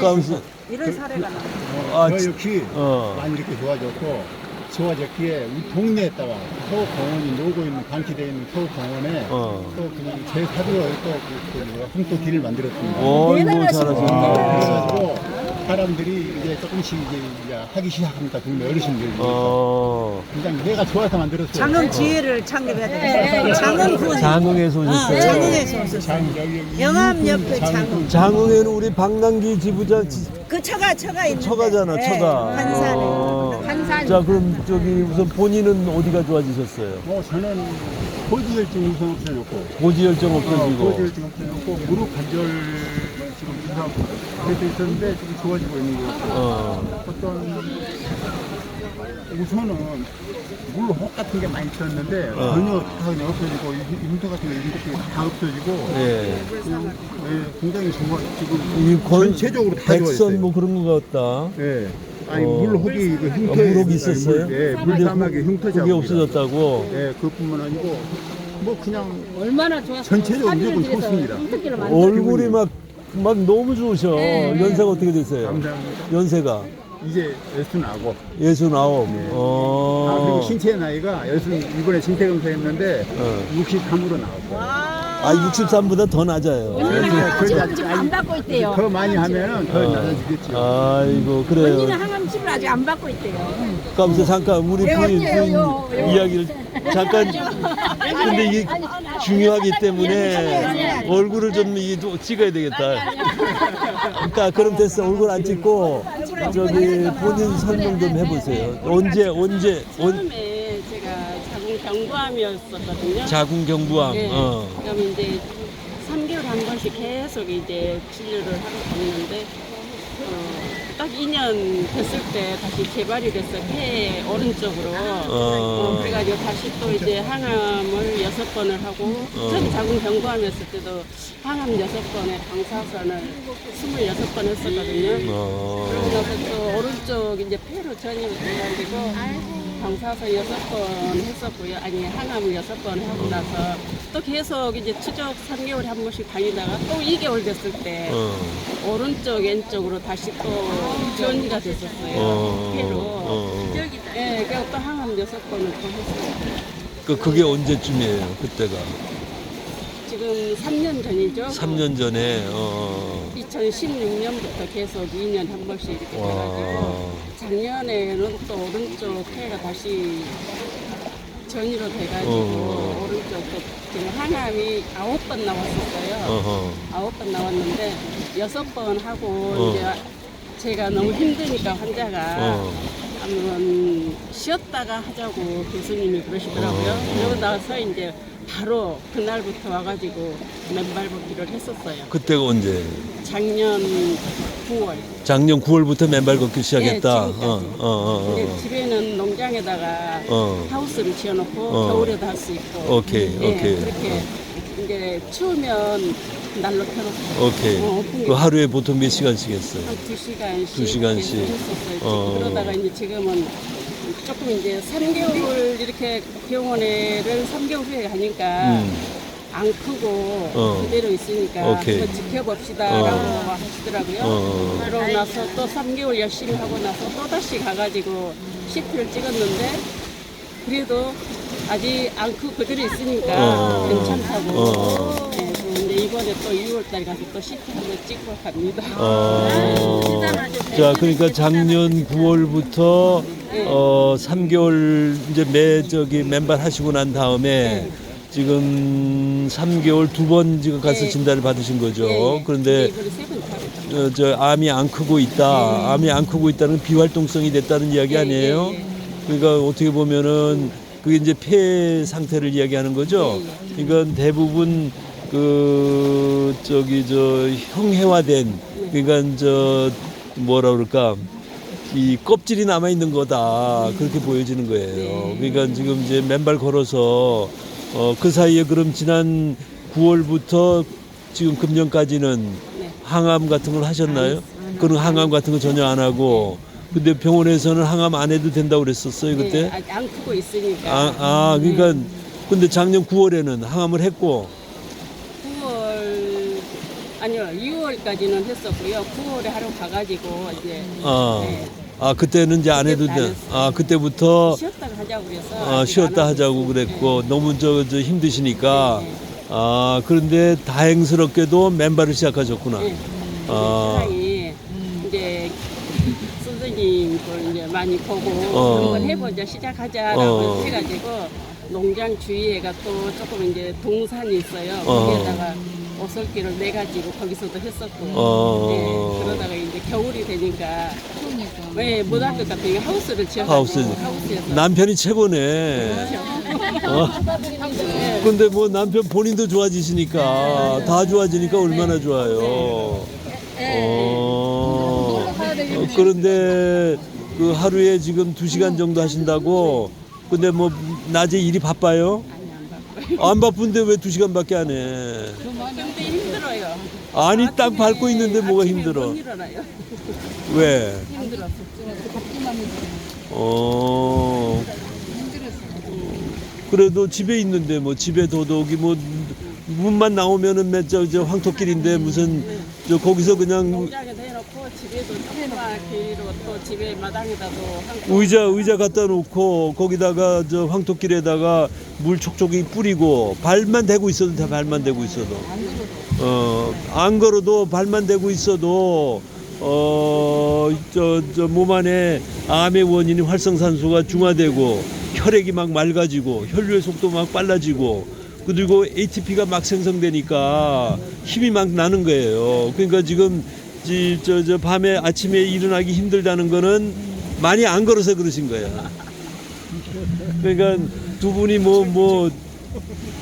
가까운서 이런 사례가 나. 아, 저 지- 역시 어. 많이 이렇게 좋아졌고 좋아졌기에 우리 동네에다가 서울 공원이 놀고 있는 방치되어 있는 서울 공원에 어. 또 그냥 제 사비로 또그 한또 길을 만들었습니다. 어이구 대단하시네. 잘하셨네. 그래가지고 사람들이 이제 조금씩 이제, 하기 시작합니다. 동네 어르신들이. 어. 그냥 내가 좋아서 만들었어요. 장흥 지혜를 창립해야 되겠어요. 장흥 군. 장흥에서 어, 오셨어요. 장흥에서 오셨어요. 장, 여기 영암 이육군 옆에 장흥. 장흥. 장흥에는 우리 박남기 지부장 지- 그 처가 처가 있는. 처가잖아, 처가. 한산에. 어. 한산. 자, 그럼 저기 우선 본인은 어디가 좋아지셨어요? 뭐 저는 고지혈증 우선 없어졌고 고지혈증 어, 없어지고. 고지혈증 없어졌고 무릎 관절 지금 이상 그래서 있었는데 지금 좋아지고 있는 것 같아요. 어. 어떤 우선은 물혹 같은 게 많이 있었는데 어. 전혀 다 그냥 없어지고 이- 흉터 같은 거 이런 것들이 다 없어지고 예. 그냥 예, 굉장히 좋아 지금 이 권, 전체적으로 다 좋아졌어요. 백선 뭐 그런 것 같다. 예. 아니 어. 물혹이 그 흉터 어, 물혹이 있었어요? 예, 물사막에 그- 흉터 그게 없어졌다고. 예, 그뿐만 아니고 뭐 그냥 얼마나 좋았어. 전체적으로 무조건 좋습니다. 만들어. 얼굴이 막, 막 너무 좋으셔. 연세가 어떻게 되세요? 감사합니다. 연세가 이제 예순 아고. 예순 아홉. 네. 어. 아, 그리고 신체 나이가 예순 이번에 신체 검사했는데 어. 63으로 나왔고. 아, 63보다 더 낮아요. 항암 치료 안 받고 있대요. 더 많이 하면은 더 어. 낮아지겠죠. 아이고, 그래요. 언니는 항암 치료 아직 안 받고 있대요. 감사 잠깐 우리 예, 부인, 부인. 이야기를 잠깐 근데 이게 중요하기 때문에 얼굴을 좀 이- 또 찍어야 되겠다. 그러니까 그럼 됐어 얼굴 안 찍고 저기 본인 설명 좀 해보세요. 언제 언제 언 처음에 제가 자궁 경부암이었었거든요. 자궁 경부암. 네. 어. 그럼 이제 3개월 한 번씩 계속 이제 진료를 하러 갔는데 어, 딱 2년 됐을 때 다시 재발이 됐어 폐 오른쪽으로. 어, 그래가지고 다시 또 이제 항암을 여섯 번을 하고 어. 전 자궁 경부암이었을 때도 항암 여섯 번에 방사선을 26번 했었거든요. 어. 그러고 나서 또 오른쪽 이제 폐로 전입이 돼가지고 방사선 여섯 번 했었고요. 아니 항암을 여섯 번 하고 나서 또 계속 이제 추적 3개월에 한 번씩 다니다가 또 2개월 됐을 때 어. 오른쪽 왼쪽으로 다시 또 전이가 됐었어요. 어. 폐로. 어. 예, 그래서 또 항암 여섯 번을 또 했어요. 그 그게 언제쯤이에요? 그때가 지금 3년 전이죠. 3년 전에. 어. 2016년부터 계속 2년 한 번씩 이렇게 돼가지고 와. 작년에는 또 오른쪽 폐가 다시 전이로 돼가지고 어. 오른쪽 또 지금 항암이 아홉 번 나왔었어요. 어허. 아홉 번 나왔는데 여섯 번 하고 어. 이제 제가 너무 힘드니까 환자가 어. 한번 쉬었다가 하자고 교수님이 그러시더라고요. 어. 그러고 나서 이제 바로 그날부터 와가지고 맨발 걷기를 했었어요. 그때가 언제? 작년 9월. 작년 9월부터 맨발 걷기 시작했다. 예. 어, 어, 어, 어. 집에는 농장에다가 어. 하우스를 지어놓고 어. 겨울에도 할 수 있고. 오케이, 예, 오케이. 그렇게 이제 추우면 날로 켜놓고. 오케이. 어, 그 하루에 보통 몇 시간씩 했어요? 한 두 시간씩. 두 시간씩. 했었어요. 어. 그러다가 이제 지금은 조금 이제 3개월 이렇게 병원에를 3개월 후에 가니까 음. 안 크고 어. 그대로 있으니까 오케이. 한번 지켜봅시다라고 어. 하시더라고요. 어. 그러고 나서 또 3개월 열심히 하고 나서 또 다시 가가지고 CT를 찍었는데 그래도 아직 안 크고 그대로 있으니까 어. 괜찮다고. 어. 네, 그런데 이번에 또 6월달 가서 또 CT 한번 찍고 갑니다. 어. 자, 그러니까 작년 9월부터 어 3개월 이제 매 저기 맨발 하시고 난 다음에 지금 3개월 두 번 지금 가서 네. 진단을 받으신 거죠. 예, 예. 그런데 타고 어, 저 암이 안 크고 있다. 암이 안 크고 있다는 건 비활동성이 됐다는 이야기 예, 아니에요? 그러니까 어떻게 보면은 그게 이제 폐 상태를 이야기하는 거죠. 예, 그러니까 대부분 그 저기 저 형해화된 그러니까 저 뭐라 그럴까 이 껍질이 남아 있는 거다 그렇게 보여지는 거예요. 그러니까 지금 이제 맨발 걸어서 어 그 사이에 그럼 지난 9월부터 지금 금년까지는 네. 항암 같은 걸 하셨나요? 그런 항암 같은 거 전혀 안 하고 근데 병원에서는 항암 안 해도 된다고 그랬었어요 그때? 네, 아직 안 크고 있으니까. 아, 아 그러니까 근데 작년 9월에는 항암을 했고 9월 아니요, 2월까지는 했었고요. 9월에 하러 가가지고 이제 아, 네. 아 그때는 이제 안 해도 돼. 아 그때부터 쉬었다가 하자고 그래서 아, 쉬었다 안 하자고 그랬고 네. 너무 저, 저 힘드시니까 네. 아 그런데 다행스럽게도 맨발을 시작하셨구나. 네. 아. 사랑이 이제 선생님 걸 이제 많이 보고 어. 한번 해보자 시작하자라고 어. 해가지고 농장 주위에가 또 조금 이제 동산이 있어요. 어. 거기에다가 오솔길을 내 가지고 거기서도 했었고. 어. 네, 이제 겨울이 되니까 네, 못할 것 같으니까 하우스를 지어가지고 하우스. 하우스에서 남편이 최고네. 어. 근데 뭐 남편 본인도 좋아지시니까 다 좋아지니까 얼마나 좋아요. 어. 어, 그런데 그 하루에 지금 두 시간 정도 하신다고. 근데 뭐 낮에 일이 바빠요? 안 바쁜데 왜 두 시간밖에 안 해? 근데 힘들어요. 아니 딱 밟고 있는데 뭐가 아침에 힘들어? 못 일어나요. 왜? 힘들어서. 어. 그래도 집에 있는데 뭐 집에 도둑이 뭐 문만 나오면은 맨저 저 황토길인데 무슨 저 거기서 그냥 농장에 대놓고 집에도 조그맣게 또 집에 마당에다도 한 의자 의자 갖다 놓고 거기다가 저 황토길에다가 물 촉촉이 뿌리고 발만 대고 있어도 다 발만 대고 있어도. 어 안 걸어도 발만 대고 있어도 어저 저 몸 안에 암의 원인이 활성산소가 중화되고 혈액이 막 맑아지고 혈류의 속도 막 빨라지고 그리고 ATP가 막 생성되니까 힘이 막 나는 거예요. 그러니까 지금 저 저 밤에 아침에 일어나기 힘들다는 거는 많이 안 걸어서 그러신 거야. 그러니까 두 분이 뭐 뭐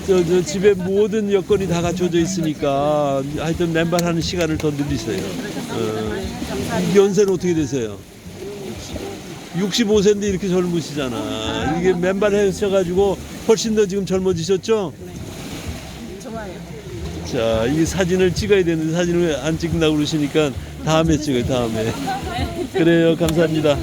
저 저 집에 모든 여건이 다 갖춰져 있으니까 하여튼 맨발하는 시간을 더 늘리세요. 어. 연세는 어떻게 되세요? 65세인데 이렇게 젊으시잖아. 이게 맨발 하셔가지고 훨씬 더 지금 젊어지셨죠? 자, 이 사진을 찍어야 되는데 사진을 안 찍는다고 그러시니까 다음에 찍어요, 다음에. 그래요, 감사합니다.